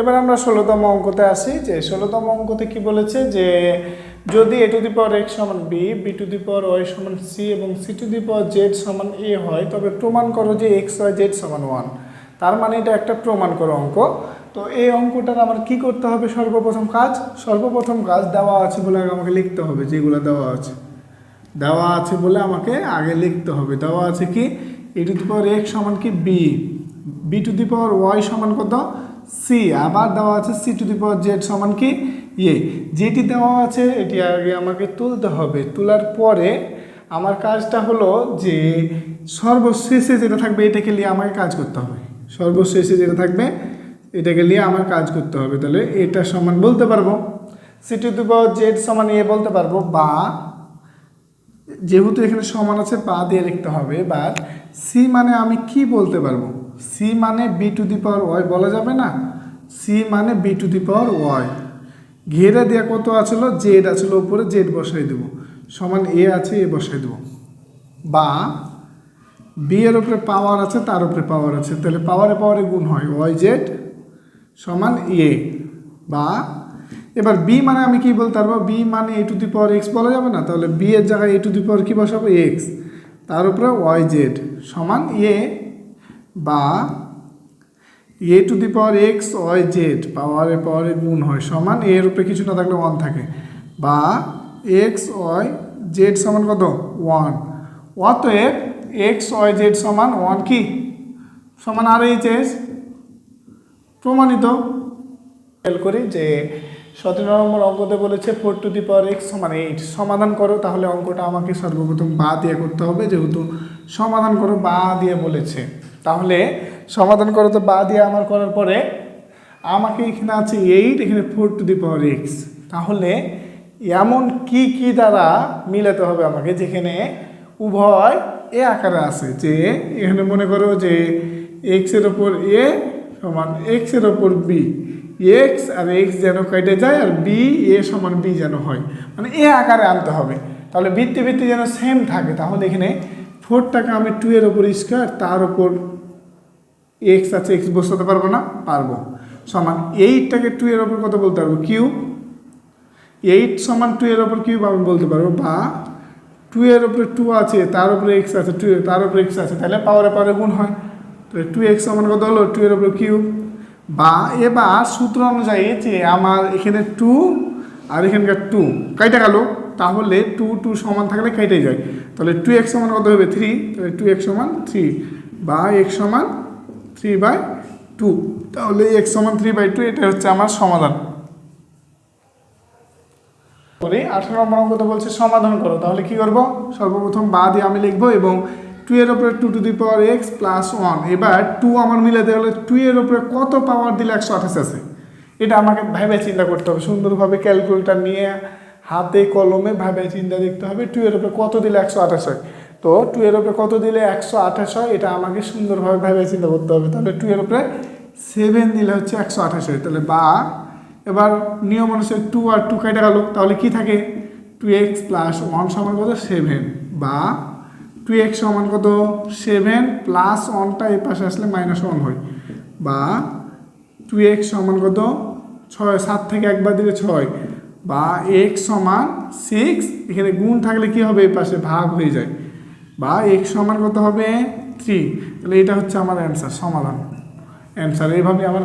এবার আমরা ষোলোতম অঙ্কতে আসি, যে ষোলোতম অঙ্কতে কি বলেছে যে যদি A to the power X সমান B B to the power Y সমান সি এবং C to the power Z সমান এ হয়, তবে প্রমাণ করো যে এক্স ওয়াই জেড সমান ওয়ান তার মানে এটা একটা প্রমাণ করো অঙ্ক। তো এই অঙ্কটার আমার কি করতে হবে? সর্বপ্রথম কাজ সর্বপ্রথম কাজ দেওয়া আছে বলে আমাকে লিখতে হবে, যেগুলো দেওয়া আছে। দেওয়া আছে বলে আমাকে আগে লিখতে হবে। দেওয়া আছে কি এ টু দি পাওয়ার এক্স সমান কি B B to the power Y সমান কত? সি, আবার দেওয়া আছে C to the power Z সমান কি? ইয়ে। যেটি দেওয়া আছে, এটি আগে আমাকে তুলতে হবে। তোলার পরে আমার কাজটা হলো যে সর্বশেষে যেটা থাকবে, এটাকে নিয়ে আমাকে কাজ করতে হবে। সর্বশেষে যেটা থাকবে, এটাকে নিয়ে আমার কাজ করতে হবে। তাহলে এটা সমান বলতে পারব। C to the power Z সমান এ বলতে পারব, বা যেহেতু এখানে সমান আছে, পা দিয়ে লিখতে হবে। বা সি মানে আমি কি বলতে পারব? সি মানে B to the power Y বলা যাবে না? সি মানে B to the power Y ঘেরে দেওয়া কত আছিল? জেড আছিল উপরে জেড বসাই দেবো। সমান এ আছে এ বসাই দেবো। বা বি এর উপরে পাওয়ার আছে, তার উপরে পাওয়ার আছে। তাহলে পাওয়ারে পাওয়ারে গুণ হয় ওয়াই জেড সমান এ বা এবার বি মানে আমি কি বলতে পারব? বি মানে এ টু দি পাওয়ার এক্স বলা যাবে না? তাহলে বি এর জায়গায় এ টু দি পাওয়ার কি বসাবো? এক্স তার উপরে ওয়াই জেড সমান এ বা A to the power X Y Z পাওয়ারে পাওয়ারে গুণ হয় সমান এর উপরে কিছু না থাকলে ওয়ান থাকে। বা এক্স ওয়াই জেড সমান কত? ওয়ান অতএব এক্স ওয়াই জেড সমান ওয়ান কি? সমান আর এইচ এস প্রমাণিত। করি যে সতেরো নম্বর অঙ্কতে বলেছে four to the power X সমান এইট সমাধান করো, তাহলে অঙ্কটা আমাকে সর্বপ্রথম বা দিয়ে করতে হবে, যেহেতু সমাধান করো বা দিয়ে বলেছে। তাহলে সমাধান করো তো, বা দিয়ে আমার করার পরে আমাকে এখানে আছে এইট এখানে four to the power X তাহলে এমন কি কি দ্বারা মিলাতে হবে আমাকে? যেখানে উভয় এ আকারে আছে, যে এখানে মনে করো যে এক্সের ওপর এ সমান এক্সের ওপর বি এক্স আর এক্স যেন কেটে যায় আর বি এ সমান বি যেন হয়। মানে এ আকারে আনতে হবে। তাহলে ভিত্তি ভিত্তি যেন সেম থাকে। তাহলে এখানে ফোরটাকে আমি টু এর ওপর স্কোয়ার তার ওপর এক্স আছে এক্স বসাতে পারব না? পারব। সমান এইটটাকে টু এর ওপর কত বলতে পারব? কিউ এইট সমান টু এর ওপর কিউব আমি বলতে পারব বা টু এর ওপরে টু আছে, তার উপরে এক্স আছে টু তার উপরে এক্স আছে, তাহলে পাওয়ারে পাওয়ারে গুণ হয়। তো টু এক্স সমান কত হলো? টু এর ওপরে কিউব বা এবার সূত্র অনুযায়ী যে আমার এখানে টু আর এখানকার টু কাইটা গেল, তাহলে টু টু সমান থাকলে কেটে যায়। তাহলে টু এক্স সমান কত হবে? থ্রি তাহলে টু এক্স সমান থ্রি বা এক্স সমান থ্রি বাই টু তাহলে এক্স সমান থ্রি বাই টু এটা হচ্ছে আমার সমাধান। করে আঠারো নম্বর অঙ্কতে বলছে সমাধান করো। তাহলে কি করব? সর্বপ্রথম বা দিয়ে আমি লিখব এবং টু এর ওপরে two to the power x plus one এবার টু আমার মিলাতে হলে টু এর ওপরে কত পাওয়ার দিলে একশো আঠাশ আছে? এটা আমাকে ভেবে চিন্তা করতে হবে। সুন্দরভাবে ক্যালকুলেটার নিয়ে হাতে কলমে ভাবে চিন্তা দেখতে হবে টু এর ওপরে কত দিলে একশো আঠাশ হয়। তো টু এর ওপরে কত দিলে? একশো আঠাশ। হয় এটা আমাকে সুন্দরভাবে ভেবে চিন্তা করতে হবে। তাহলে টু এর ওপরে সেভেন দিলে হচ্ছে একশো আঠাশ। হয় তাহলে বা, এবার নিয়ম অনুসারে টু আর টু কেটে গেল। তাহলে কি থাকে? টু এক্স প্লাস ওয়ান সমান কত? সেভেন বা টু এক্স সমান কত? সেভেন প্লাস ওয়ানটা এই পাশে আসলে মাইনাস ওয়ান হয়। বা টু এক্স সমান কত? ছয়, সাত থেকে একবার দিলে ছয়। বা এক্স সমান সিক্স এখানে গুণ থাকলে কি হবে? এই পাশে ভাগ হয়ে যায়। বা এক্স সমান কত হবে? থ্রি তাহলে এটা হচ্ছে আমার অ্যান্সার সমাধান। অ্যান্সার এইভাবে আমার